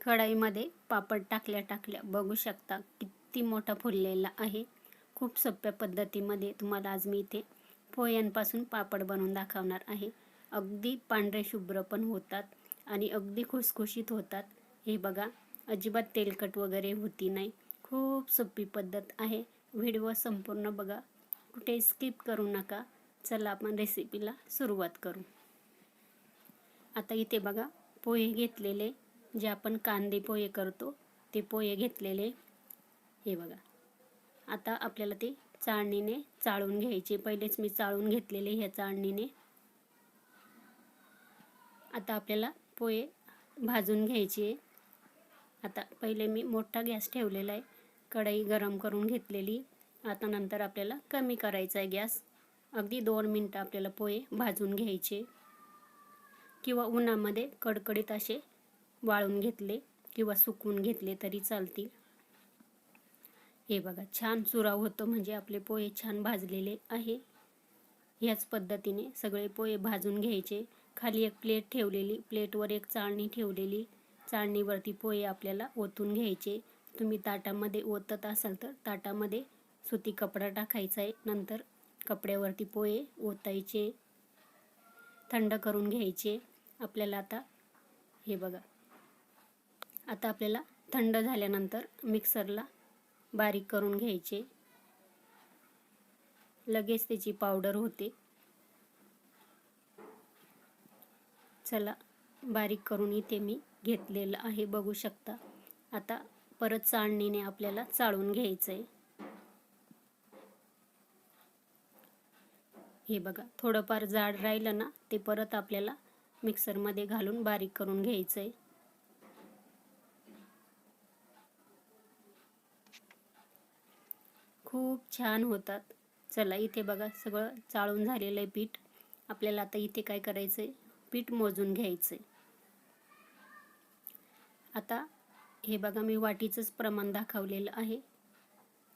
कढाईमध्ये पापड टाकल्या टाकल्या बघू शकता किती मोठा फुललेला आहे. खूप सोप्या पद्धतीमध्ये तुम्हाला आज मी इथे पोह्यांपासून पापड बनवून दाखवणार आहे. अगदी पांढरे शुभ्र पण होतात आणि अगदी खुसखुशीत होतात. हे बघा अजिबात तेलकट वगैरे होती नाही. खूप सोपी पद्धत आहे. व्हिडिओ संपूर्ण बघा. कुठे स्किप करू नका. चला आपण रेसिपीला सुरुवात करू. आता इथे बघा पोहे घेतलेले. जे आपण कांदे पोहे करतो ते पोहे घेतलेले. हे बघा. आता आपल्याला ते चाळणीने चाळून घ्यायचे. पहिलेच मी चाळून घेतलेले ह्या चाळणीने. आता आपल्याला पोहे भाजून घ्यायचे. आता पहिले मी मोठा गॅस ठेवलेला आहे. कढई गरम करून घेतलेली. आता नंतर आपल्याला कमी करायचा आहे गॅस. अगदी दोन मिनटं आपल्याला पोहे भाजून घ्यायचे. किंवा उन्हामध्ये कडकडीत असे वाळून घेतले किंवा सुकवून घेतले तरी चालतील. हे बघा छान चुराव होतो म्हणजे आपले पोहे छान भाजलेले आहे. ह्याच पद्धतीने सगळे पोहे भाजून घ्यायचे. खाली एक प्लेट ठेवलेली प्लेटवर एक चाळणी ठेवलेली. चाळणीवरती पोहे आपल्याला ओतून घ्यायचे. तुम्ही ताटामध्ये ओतत असाल तर ताटामध्ये सुती कपडा टाकायचा आहे. नंतर कपड्यावरती पोहे ओतायचे. थंड करून घ्यायचे. आपल्याला आता हे बघा आता आपल्याला थंड झाल्यानंतर मिक्सरला बारीक करून घ्यायचे. लगेच त्याची पावडर होते. चला बारीक करून इथे मी घेतलेलं आहे बघू शकता. आता परत चाळणीने आपल्याला चाळून घ्यायचं आहे हे बघा थोडंफार जाड राहिलं ना ते परत आपल्याला मिक्सरमध्ये घालून बारीक करून घ्यायचं आहे खूप छान होतात. चला इथे बघा सगळं चाळून झालेलं आहे पीठ. आपल्याला आता इथे काय करायचं आहे पीठ मोजून घ्यायचं आहे आता हे बघा मी वाटीचंच प्रमाण दाखवलेलं आहे.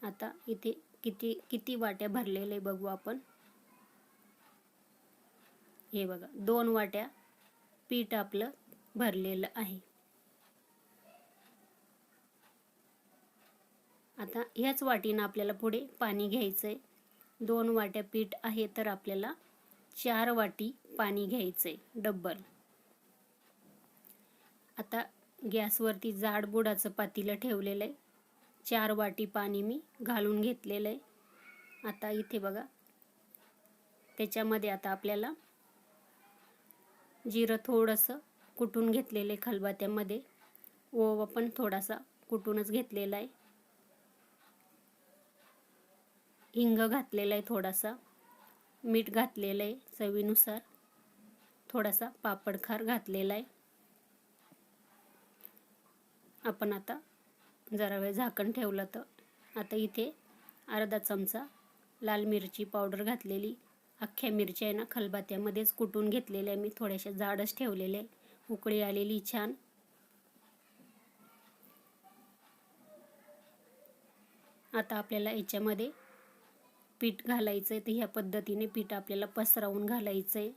आता इथे किती किती वाट्या भरलेले बघू आपण. हे बघा दोन वाट्या पीठ आपलं भरलेलं आहे. आता ह्याच वाटीनं आपल्याला पुढे पाणी घ्यायचं आहे दोन वाट्या पीठ आहे तर आपल्याला चार वाटी पाणी घ्यायचं आहे डब्बल. आता गॅसवरती जाड बुडाचं पातीलं ठेवलेलं आहे चार वाटी पाणी मी घालून घेतलेलं आहे आता इथे बघा. त्याच्यामध्ये आता आपल्याला जिरं थोडंसं कुटून घेतलेलं आहे खलबात्यामध्ये ओवा पण थोडासा कुटूनच घेतलेला आहे. हिंग घातलेला आहे थोडासा मीठ घातलेलं आहे चवीनुसार थोडासा पापडखार घातलेला आहे. आपण आता जरा वेळ झाकण ठेवलं तर आता इथे अर्धा चमचा लाल मिरची पावडर घातलेली. अख्ख्या मिरच्या आहे ना खलबात्यामध्येच कुटून घेतलेल्या मी थोड्याशा जाडच ठेवलेले उकळी आलेली छान. आता आपल्याला याच्यामध्ये पीठ घालायचं आहे तर ह्या पद्धतीने पीठ आपल्याला पसरवून घालायचं आहे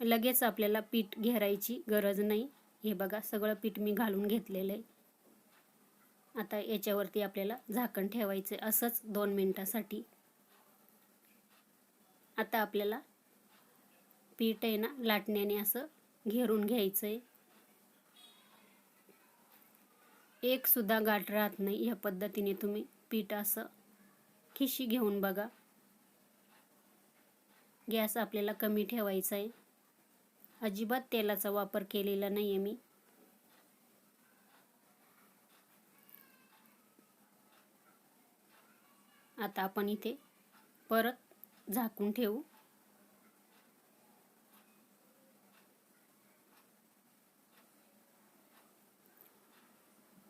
लगेच आपल्याला पीठ घेरायची गरज नाही. हे बघा सगळं पीठ मी घालून घेतलेलं आहे आता याच्यावरती आपल्याला झाकण ठेवायचं आहे असंच दोन मिनटासाठी. आता आपल्याला पीठ आहे ना लाटण्याने असं घेरून घ्यायचं आहे एक सुद्धा गाठ राहत नाही ह्या पद्धतीने तुम्ही पीठ असं खिशी घेऊन बघा. गॅस आपल्याला कमी ठेवायचा आहे. अजिबात तेलाचा वापर केलेला नाही आहे मी. आता आपण इथे परत झाकून ठेवू.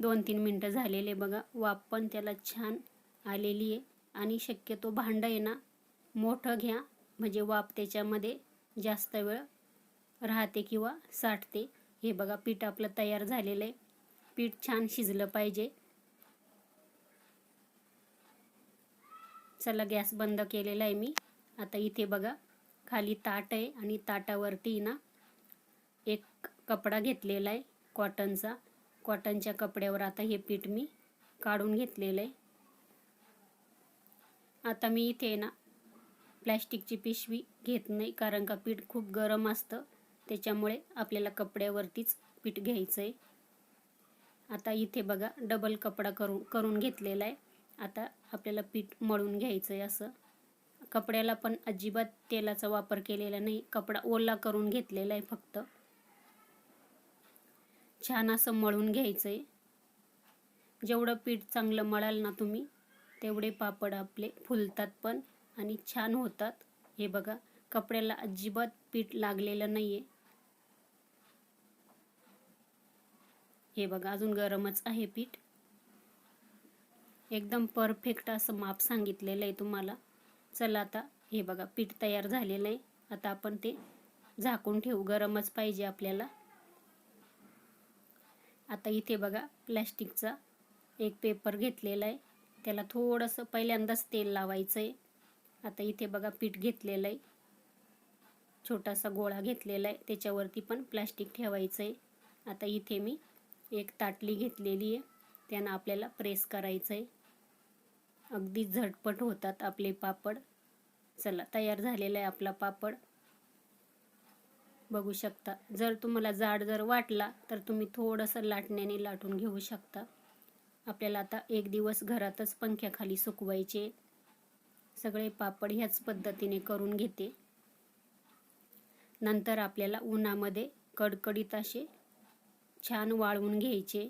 दोन तीन मिनटं झालेले बघा. वाफ पण त्याला छान आलेली आहे. आणि शक्यतो भांडं आहे ना मोठं घ्या. म्हणजे वाफ त्याच्यामध्ये जास्त वेळ राहते किंवा साठते. हे बघा पीठ आपलं तयार झालेलं आहे. पीठ छान शिजलं पाहिजे. चला गॅस बंद केलेला आहे मी. आता इथे बघा खाली ताट आहे आणि ताटावरती ना एक कपडा घेतलेला आहे कॉटनचा. कॉटनच्या कपड्यावर आता हे पीठ मी काढून घेतलेलं आहे. आता मी इथे ना प्लॅस्टिकची पिशवी घेत नाही कारण का पीठ खूप गरम असतं. त्याच्यामुळे आपल्याला कपड्यावरतीच पीठ घ्यायचं आहे आता इथे बघा डबल कपडा करून करून घेतलेला आहे. आता आपल्याला पीठ मळून घ्यायचं आहे असं. कपड्याला पण अजिबात तेलाचा वापर केलेला नाही. कपडा ओला करून घेतलेला आहे फक्त. छान असं मळून घ्यायचं आहे जेवढं पीठ चांगलं मळाल ना तुम्ही तेवढे पापड आपले फुलतात पण आणि छान होतात. हे बघा कपड्याला अजिबात पीठ लागलेलं नाही आहे हे बघा अजून गरमच आहे पीठ. एकदम परफेक्ट असं माप सांगितलेलं आहे तुम्हाला. चला आता हे बघा पीठ तयार झालेलं आहे. आता आपण ते झाकून ठेवू. गरमच पाहिजे आपल्याला. आता इथे बघा प्लॅस्टिकचा एक पेपर घेतलेला आहे. त्याला थोडंसं पहिल्यांदाच तेल लावायचं आहे आता इथे बघा पीठ घेतलेलं आहे. छोटासा गोळा घेतलेला आहे. त्याच्यावरती पण प्लॅस्टिक ठेवायचं आहे आता इथे मी एक ताटली घेतलेली आहे. त्यानं आपल्याला प्रेस करायचं आहे अगदी झटपट होतात आपले पापड. चला तयार झालेला आहे आपला पापड. बघू शकता. जर तुम्हाला जाड जर वाटला तर तुम्ही थोडंसं लाटण्याने लाटून घेऊ शकता. आपल्याला आता एक दिवस घरातच पंख्याखाली सुकवायचे. सगळे पापड ह्याच पद्धतीने करून घेते. नंतर आपल्याला उन्हामध्ये कडकडीत असे छान वाळवून घ्यायचे.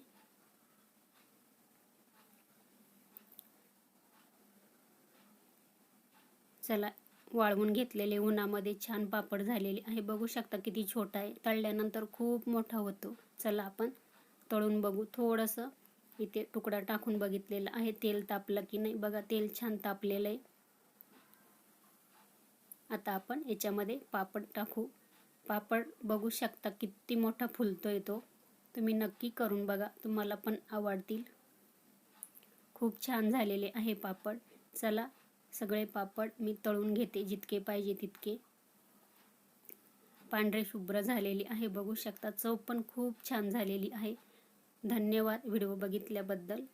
चला वाळवून घेतलेले उन्हामध्ये छान पापड झालेले. आहे बघू शकता किती छोटा आहे. तळल्यानंतर खूप मोठा होतो. चला आपण तळून बघू. थोडंसं इथे तुकडा टाकून बघितलेला आहे. तेल तापलं की नाही? बघा तेल छान तापलेलं आहे. आता आपण याच्यामध्ये पापड टाकू. पापड बघू शकता किती मोठा फुलतोय तो. तुम्ही नक्की करून बघा. तुम्हाला पण आवडतील. खूप छान झालेले आहे पापड. चला सगळे पापड मी तळून घेते जितके पाहिजे तितके. पांढरे शुभ्र झालेली आहे. बघू शकता चव पण खूप छान झालेली आहे. धन्यवाद व्हिडिओ बघितल्याबद्दल.